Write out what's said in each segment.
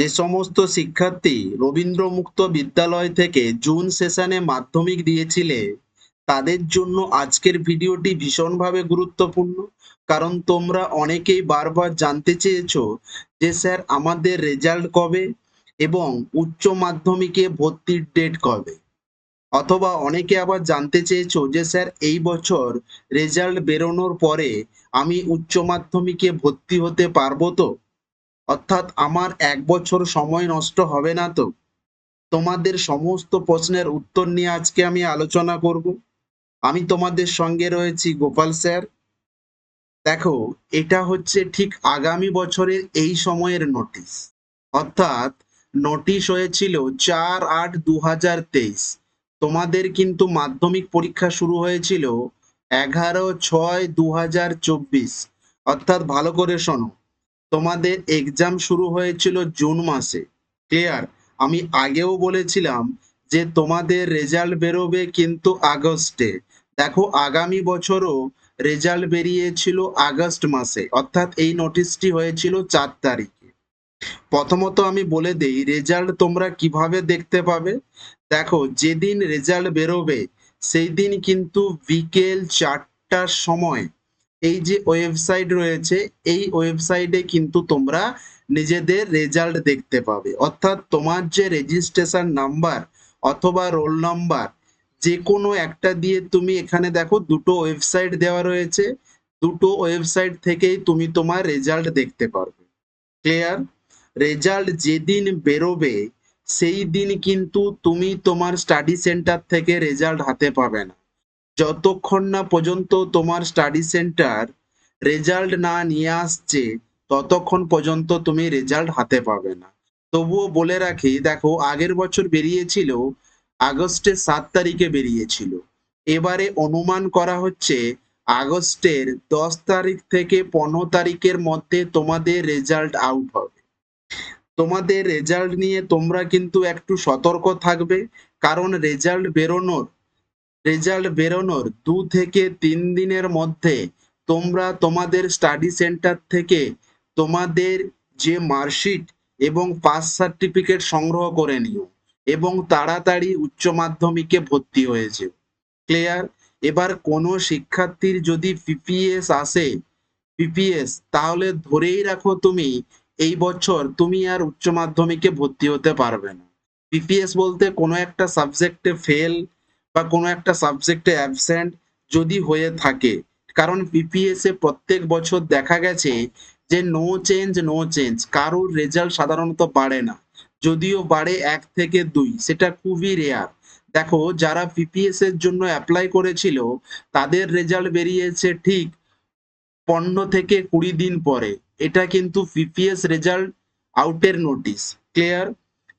যে সমস্ত শিক্ষার্থী রবীন্দ্র মুক্ত বিদ্যালয় থেকে জুন সেশনে মাধ্যমিক দিয়েছিলে, তাদের জন্য আজকের ভিডিওটি ভীষণভাবে গুরুত্বপূর্ণ। কারণ তোমরা অনেকেই বারবার জানতে চেয়েছো যে স্যার আমাদের রেজাল্ট কবে এবং উচ্চ মাধ্যমিকে ভর্তির ডেট কবে। অথবা অনেকে আবার জানতে চেয়েছো যে স্যার এই বছর রেজাল্ট বেরোনোর পরে আমি উচ্চ মাধ্যমিকে ভর্তি হতে পারব তো? অর্থাৎ আমার এক বছর সময় নষ্ট হবে না তো? তোমাদের সমস্ত প্রশ্নের উত্তর নিয়ে আজকে আমি আলোচনা করব। আমি তোমাদের সঙ্গে রয়েছি, গোপাল স্যার। দেখো, এটা হচ্ছে ঠিক আগামী বছরের এই সময়ের নোটিশ। অর্থাৎ নোটিশ হয়েছিল চার আট দু হাজার তেইশ। তোমাদের কিন্তু মাধ্যমিক পরীক্ষা শুরু হয়েছিল এগারো ছয় দু হাজার চব্বিশ। অর্থাৎ ভালো করে শোনো তোমাদের এক্সাম শুরু হয়েছিল জুন মাসে। ক্লিয়ার আমি আগেও বলেছিলাম যে তোমাদের রেজাল্ট বেরোবে কিন্তু আগস্টে। দেখো, আগামী বছরও রেজাল্ট বেরিয়েছিল আগস্ট মাসে, অর্থাৎ এই নোটিশটি হয়েছিল চার তারিখে। প্রথমত আমি বলে দেই রেজাল্ট তোমরা কীভাবে দেখতে পাবে? দেখো, যেদিন রেজাল্ট বেরোবে সেই দিন কিন্তু বিকেল চারটার সময় এই যে ওয়েবসাইট রয়েছে, এই ওয়েবসাইটে কিন্তু তোমরা নিজেদের রেজাল্ট দেখতে পাবে। অর্থাৎ তোমার যে রেজিস্ট্রেশন নাম্বার অথবা রোল নাম্বার যে কোনো একটা দিয়ে তুমি এখানে দেখো দুটো ওয়েবসাইট দেওয়া রয়েছে, দুটো ওয়েবসাইট থেকেই তুমি তোমার রেজাল্ট দেখতে পারবে। ক্লিয়ার রেজাল্ট যেদিন বেরোবে, সেই দিন কিন্তু তুমি তোমার স্টাডি সেন্টার থেকে রেজাল্ট হাতে পাবে না। যতক্ষণ না পর্যন্ত তোমার স্টাডি সেন্টার রেজাল্ট না নিয়ে আসছে, ততক্ষণ পর্যন্ত তুমি রেজাল্ট হাতে পাবে না। তবুও বলে রাখি, দেখো, আগের বছর বেরিয়েছিল, আগস্টের সাত তারিখে বেরিয়েছিল। এবারে অনুমান করা হচ্ছে, আগস্টের দশ তারিখ থেকে পনেরো তারিখের মধ্যে তোমাদের রেজাল্ট আউট হবে। তোমাদের রেজাল্ট নিয়ে তোমরা কিন্তু একটু সতর্ক থাকবে, কারণ রেজাল্ট বেরোনোর রেজাল্ট বেরোনোর দু থেকে তিন দিনের মধ্যে তোমরা তোমাদের স্টাডি সেন্টার থেকে তোমাদের যে মার্কশিট এবং পাস সার্টিফিকেট সংগ্রহ করে নিও এবং তাড়াতাড়ি উচ্চ মাধ্যমিকে ভর্তি হয়েছে ক্লিয়ার? এবার কোনো শিক্ষার্থীর যদি পিপিএস আসে, পিপিএস, তাহলে ধরেই রাখো তুমি এই বছর তুমি আর উচ্চ মাধ্যমিকে ভর্তি হতে পারবে না। পিপিএস বলতে কোনো একটা সাবজেক্টে ফেল বা কোনো একটা সাবজেক্টে অ্যাবসেন্ট যদি হয়ে থাকে। কারণ পিপিএস এ প্রত্যেক বছর দেখা গেছে যে নো চেঞ্জ নো চেঞ্জ কারোর রেজাল্ট সাধারণত বাড়ে না। যদিও বাড়ে এক থেকে দুই, সেটা খুবই রেয়ার দেখো, যারা পিপিএস এর জন্য অ্যাপ্লাই করেছিল, তাদের রেজাল্ট বেরিয়েছে ঠিক পনেরো থেকে কুড়ি দিন পরে। এটা কিন্তু পিপিএস রেজাল্ট আউটের notice clear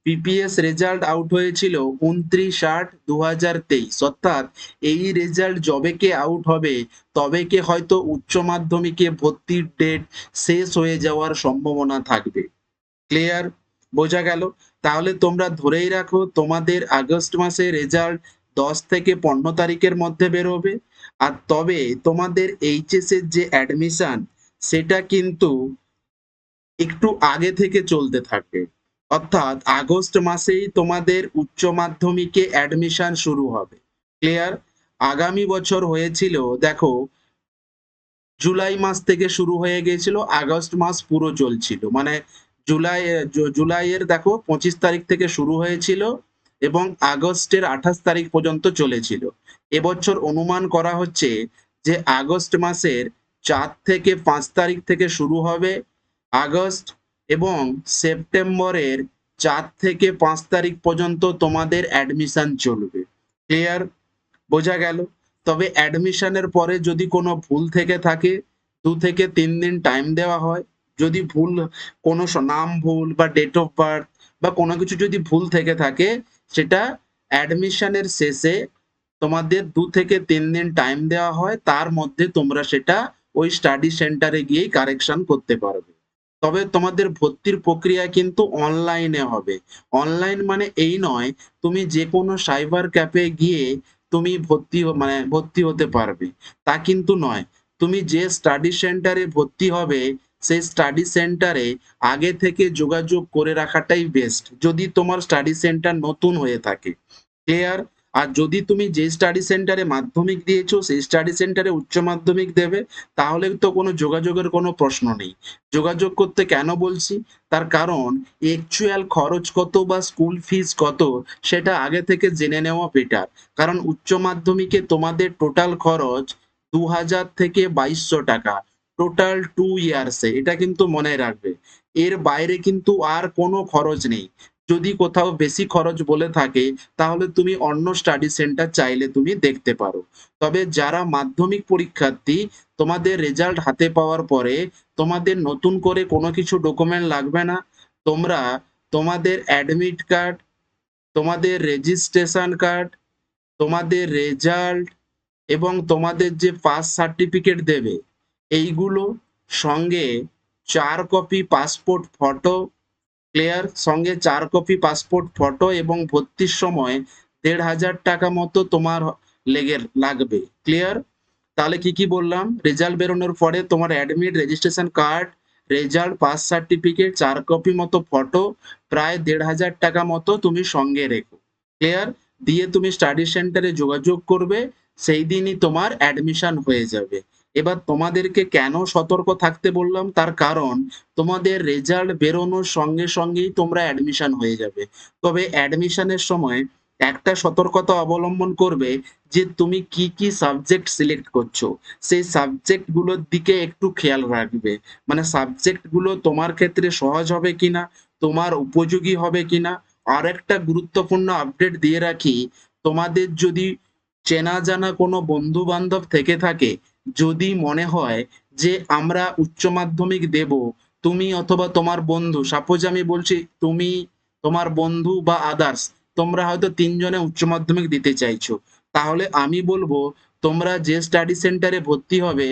PPS result out হয়েছিল উনত্রিশ আট দু হাজার তেইশ। অর্থাৎ এই রেজাল্ট যবেকে আউট হবে তবেকে হয়তো উচ্চ মাধ্যমিকে ভর্তির ডেট শেষ হয়ে যাওয়ার সম্ভাবনা থাকবে। ক্লিয়ার বোঝা গেল? তাহলে তোমরা ধরেই রাখো, তোমাদের আগস্ট মাসে রেজাল্ট দশ থেকে পনেরো তারিখের মধ্যে বেরোবে, আর তবে তোমাদের এইচএস এর যে অ্যাডমিশন সেটা কিন্তু একটু আগে থেকে চলতে থাকে। অর্থাৎ আগস্ট মাসেই তোমাদের উচ্চ মাধ্যমিকে অ্যাডমিশন শুরু হবে। ক্লিয়ার আগামী বছর হয়েছিল, দেখো, জুলাই মাস থেকে শুরু হয়ে গিয়েছিল, আগস্ট মাস পুরো চলছিল। মানে জুলাই জুলাইয়ের দেখো, পঁচিশ তারিখ থেকে শুরু হয়েছিল এবং আগস্টের আঠাশ তারিখ পর্যন্ত চলেছিল। এবছর অনুমান করা হচ্ছে যে আগস্ট মাসের চার থেকে পাঁচ তারিখ থেকে শুরু হবে, আগস্ট এবং সেপ্টেম্বরের চার থেকে পাঁচ তারিখ পর্যন্ত তোমাদের অ্যাডমিশন চলবে। ক্লিয়ার বোঝা গেল? তবে অ্যাডমিশনের পরে যদি কোনো ভুল থেকে থাকে, দু থেকে তিন দিন টাইম দেওয়া হয়। যদি ভুল, কোনো নাম ভুল বা ডেট অফ বার্থ বা কোনো কিছু যদি ভুল থেকে থাকে, সেটা অ্যাডমিশনের শেষে তোমাদের দু থেকে তিন দিন টাইম দেওয়া হয়। তার মধ্যে তোমরা সেটা ওই স্টাডি সেন্টারে গিয়েই কারেকশন করতে পারবে। তবে তোমাদের ভর্তির প্রক্রিয়া কিন্তু অনলাইনে হবে। অনলাইন মানে এই নয়, তুমি যে কোনো সাইবার ক্যাফে গিয়ে তুমি ভর্তি মানে ভর্তি হতে পারবে। তা কিন্তু নয়। তুমি যে স্টাডি সেন্টারে ভর্তি হবে, সেই স্টাডি সেন্টারে আগে থেকে যোগাযোগ করে রাখাটাই বেস্ট যদি তোমার স্টাডি সেন্টার নতুন হয়ে থাকে। ক্লিয়ার আর যদি তুমি যে স্টাডি সেন্টারে মাধ্যমিক দিয়েছ, সেই স্টাডি সেন্টারে উচ্চ মাধ্যমিক দেবে, তাহলে তো কোনো যোগাযোগের কোনো প্রশ্ন নেই। যোগাযোগ করতে কেন বলছি? তার কারণ অ্যাকচুয়াল খরচ কত বা স্কুল ফিস কত, সেটা আগে থেকে জেনে নেওয়া বেটার কারণ উচ্চ মাধ্যমিকে তোমাদের টোটাল খরচ দু হাজার থেকে বাইশশো টাকা। টোটাল টু ইয়ার্সে এটা কিন্তু মনে রাখবে। এর বাইরে কিন্তু আর কোনো খরচ নেই। যদি কোথাও বেশি খরচ বলে থাকে, তাহলে তুমি অন্য স্টাডি সেন্টার চাইলে তুমি দেখতে পারো। তবে যারা মাধ্যমিক পরীক্ষার্থী, তোমাদের রেজাল্ট হাতে পাওয়ার পরে তোমাদের নতুন করে কোনো কিছু ডকুমেন্ট লাগবে না। তোমরা তোমাদের অ্যাডমিট কার্ড তোমাদের রেজিস্ট্রেশন কার্ড তোমাদের রেজাল্ট এবং তোমাদের যে পাস সার্টিফিকেট দেবে, এইগুলো সঙ্গে চার কপি পাসপোর্ট ফটো ক্লিয়ার, সঙ্গে চার কপি পাসপোর্ট, ফটো এবং ভর্তির সময় দেড় হাজার টাকা মতো তোমার লেগে লাগবে। ক্লিয়ার? তাহলে কি কি বললাম? রেজাল্ট বেরোনোর পরে তোমার admit, registration card, result, pass certificate, চার কপি মতো ফটো, প্রায় দেড় হাজার টাকা মতো তুমি সঙ্গে রেখো। ক্লিয়ার? দিয়ে তুমি স্টাডি সেন্টারে যোগাযোগ করবে, সেই দিনই তোমার অ্যাডমিশন হয়ে যাবে। এবার তোমাদেরকে কেন সতর্ক থাকতে বললাম? তার কারণ তোমাদের রেজাল্ট বেরোনোর সঙ্গে সঙ্গেই তোমরা অ্যাডমিশন হয়ে যাবে। তবে অ্যাডমিশনের সময় একটা সতর্কতা অবলম্বন করবে যে তুমি কি কি সাবজেক্ট সিলেক্ট করছ। সেই সাবজেক্টগুলোর দিকে একটু খেয়াল রাখবে। মানে সাবজেক্টগুলো তোমার ক্ষেত্রে সহজ হবে কিনা, তোমার উপযোগী হবে কিনা আর একটা গুরুত্বপূর্ণ আপডেট দিয়ে রাখি, তোমাদের যদি চেনা জানা কোনো বন্ধু বান্ধব থেকে থাকে যদি মনে হয় যে আমরা উচ্চ মাধ্যমিক দেব, তুমি অথবা তোমার বন্ধু সাপোজ আমি বলছি তুমি তোমার বন্ধু বা আদার্স তোমরা হয়তো তিনজনে উচ্চ মাধ্যমিক দিতে চাইছো, তাহলে আমি বলব তোমরা যে স্টাডি সেন্টারে ভর্তি হবে,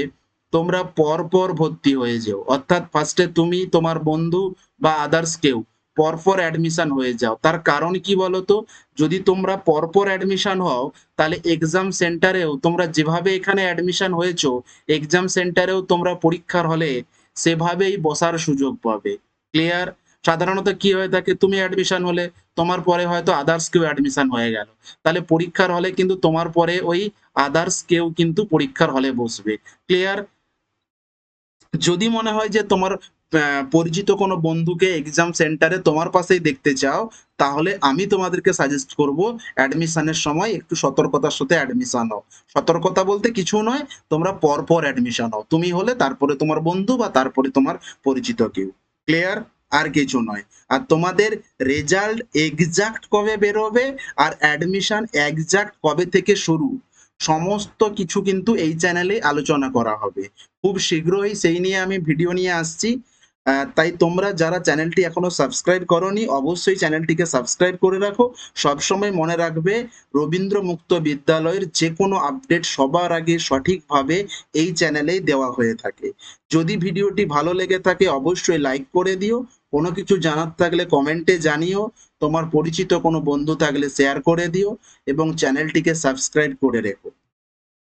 তোমরা পর পর ভর্তি হয়ে যেও। অর্থাৎ ফার্স্টে তুমি, তোমার বন্ধু বা আদার্স কেউ। পরপর অ্যাডমিশন হয়ে যাও। তার কারণ কি বলতো? যদি তোমরা পরপর অ্যাডমিশন হও, তাহলে এক্সাম সেন্টারেও তোমরা যেভাবে এখানে অ্যাডমিশন হয়েছো এক্সাম সেন্টারেও তোমরা পরীক্ষার হলে সেভাবেই বসার সুযোগ পাবে। ক্লিয়ার সাধারণত কি হয়ে থাকে? তুমি অ্যাডমিশন হলে, তোমার পরে হয়তো আদার্স কেউ অ্যাডমিশন হয়ে গেল। তাহলে পরীক্ষার হলে কিন্তু তোমার পরে ওই আদার্স কেউ কিন্তু পরীক্ষার হলে বসবে। ক্লিয়ার যদি মনে হয় যে তোমার পরিচিত কোনো বন্ধুকে এক্সাম সেন্টারে তোমার পাশেই দেখতে চাও, তাহলে আমি তোমাদেরকে সাজেস্ট করব অ্যাডমিশনের সময় একটু সতর্কতার সাথে অ্যাডমিশন হও সতর্কতা বলতে কিছু নয়, তোমরা পরপর অ্যাডমিশন হও তুমি হলে তারপরে তোমার বন্ধু বা তারপরে তোমার পরিচিত কেউ। ক্লিয়ার আর কিছু নয়। আর তোমাদের রেজাল্ট এক্সাক্ট কবে বেরোবে আর অ্যাডমিশন এক্সাক্ট কবে থেকে শুরু, সমস্ত কিছু কিন্তু এই চ্যানেলে আলোচনা করা হবে। খুব শীঘ্রই সেই নিয়ে আমি ভিডিও নিয়ে আসছি। তাই তোমরা যারা চ্যানেলটি এখনও সাবস্ক্রাইব করনি, অবশ্যই চ্যানেলটিকে সাবস্ক্রাইব করে রাখো। সবসময় মনে রাখবে, রবীন্দ্র মুক্ত বিদ্যালয়ের যে কোনো আপডেট সবার আগে সঠিকভাবে এই চ্যানেলেই দেওয়া হয়ে থাকে। যদি ভিডিওটি ভালো লেগে থাকে, অবশ্যই লাইক করে দিও। কোনো কিছু জানার থাকলে কমেন্টে জানিও। তোমার পরিচিত কোনো বন্ধু থাকলে শেয়ার করে দিও এবং চ্যানেলটিকে সাবস্ক্রাইব করে রেখো।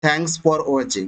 Thanks for watching